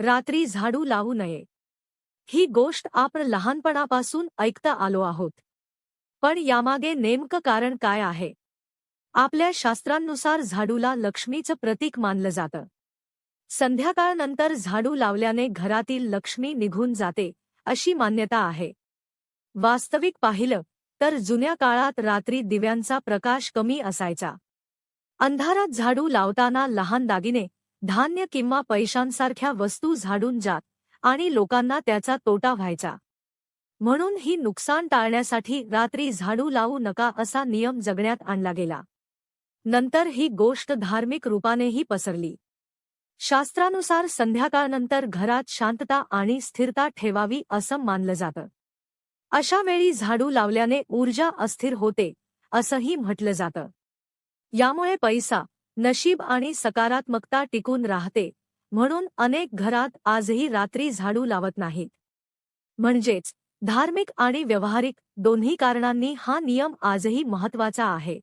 रात्री झाडू लावू नये. ही गोष्ट आपण लहानपणापासून ऐकता आलो आहोत. पण यामागे नेमकं कारण काय आहे? आपल्या शास्त्रांनुसार झाडूला लक्ष्मीचं प्रतीक मानलं जातं. संध्याकाळनंतर झाडू लावल्याने घरातील लक्ष्मी निघून जाते अशी मान्यता आहे. वास्तविक पाहिलं तर जुन्या काळात रात्री दिव्यांचा प्रकाश कमी असायचा. अंधारात झाडू लावताना लहान दागिने धान्य किंवा पैशांसारख्या वस्तू झाडून जात आणि लोकांना त्याचा तोटा व्हायचा. म्हणून ही नुकसान टाळण्यासाठी रात्री झाडू लावू नका असा नियम जगण्यात आणला गेला. नंतर ही गोष्ट धार्मिक रूपानेही पसरली. शास्त्रानुसार संध्याकाळनंतर घरात शांतता आणि स्थिरता ठेवावी असं मानलं जातं. अशा वेळी झाडू लावल्याने ऊर्जा अस्थिर होते असंही म्हटलं जातं. यामुळे पैसा नशीब आणि सकारात्मकता टिकून राहते म्हणून अनेक घरात आजही रात्री झाडू लावत नाहीत. म्हणजेच धार्मिक आणि व्यवहारिक दोन्ही कारणांनी हा नियम आजही महत्त्वाचा आहे.